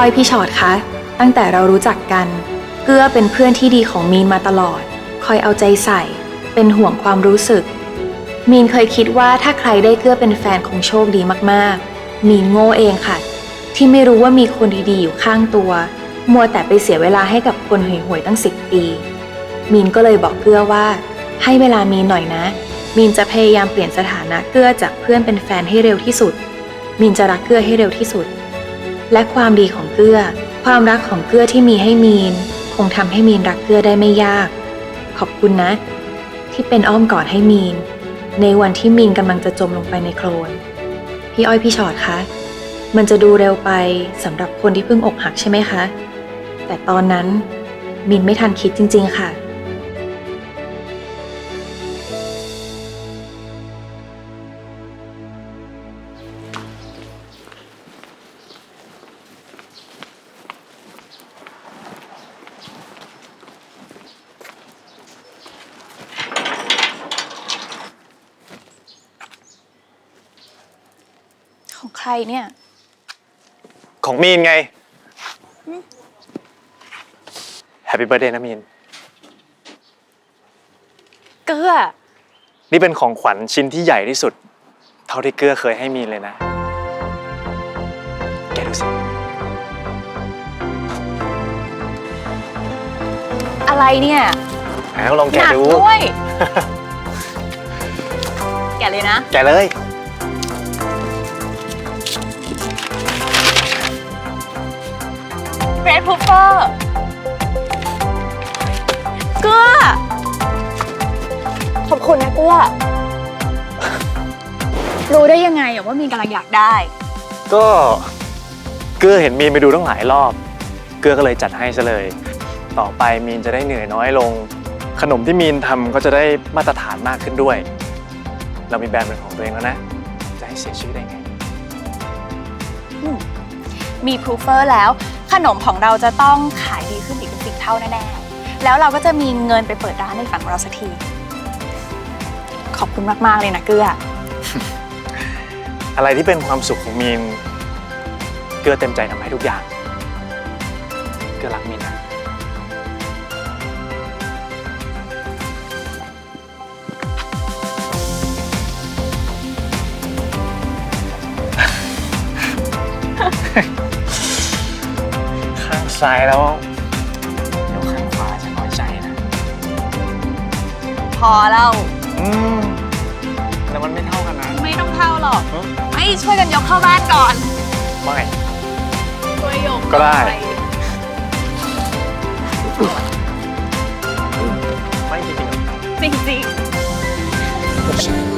อ้อยพี่ชอดคะตั้งแต่เรารู้จักกัน เกื้อเป็นเพื่อนที่ดีของมีนมาตลอด คอยเอาใจใส่ เป็นห่วงความรู้สึก มีนเคยคิดว่าถ้าใครได้เกื้อเป็นแฟนคงโชคดีมากๆ มีนโง่เองค่ะ ที่ไม่รู้ว่ามีคนดีๆอยู่ข้างตัว มัวแต่ไปเสียเวลาให้กับคนห่วยๆตั้งสิบปี มีนก็เลยบอกเกื้อว่า ให้เวลามีนหน่อยนะ มีนจะพยายามเปลี่ยนสถานะเกื้อจากเพื่อนเป็นแฟนให้เร็วที่สุด มีนจะรักเกื้อให้เร็วที่สุด และความดีของเกื้อ ความรักของเกื้อที่มีให้มีน คงทำให้มีนรักเกื้อได้ไม่ยาก ขอบคุณนะ ที่เป็นอ้อมกอดให้มีน ในวันที่มีนกำลังจะจมลงไปในโคลนพี่อ้อยพี่ชอดคะมันจะดูเร็วไปสำหรับคนที่เพิ่งอกหักใช่ไหมคะ แต่ตอนนั้นมินไม่ทันคิดจริง ๆ ค่ะ ของใครเนี่ย ของมีนไง แฮปปี้เบ t ร์ a เดย์นะมีน เกลือ นี่เป็นของขวัญชิ้นที่ใหญ่ที่สุด เท่าที่เกื้อเคยให้มีนเลยนะ แกดูสิ อะไรเนี่ยแล้วลองหแกะนักดู ด้วย แกะเลยนะ แกะเลย เรดพูเฟอร์เกลือขอบคุณนะเกลือรู้ได้ยังไงอะว่ามีนกำลังอยากได้ ก็เกื้อเห็นมีนไปดูตั้งหลายรอบ เกื้อก็เลยจัดให้ซะเลย ต่อไปมีนจะได้เหนื่อยน้อยลง ขนมที่มีนทำก็จะได้มาตรฐานมากขึ้นด้วย เรามีแบรนด์เป็นของตัวเองแล้วนะ จะให้เสียชื่อได้ไง มีพรูเฟอร์แล้ว ขนมของเราจะต้องขายดีขึ้นอีกเป็นสิบเท่าแน่ๆ แล้วเราก็จะมีเงินไปเปิดร้านในฝันของเราสักที ขอบคุณมาก ๆ เลยนะเกลือ อะไรที่เป็นความสุขของมีนเกือเต็มใจทำให้ทุกอย่าง เกือรักมีนนะข้ ซ้ายแล้วเดี๋ยวข้างขวาจะน้อยใจนะพอแล้ว อืมแต่มันไม่เท่ากันนะ ไม่ต้องเท่าหรอกฮะไม่ช่วยกันยกเข้าบ้านก่อน ไม่ ช่วยยกก็ได้หน่อยไม่จริงๆ จริงๆ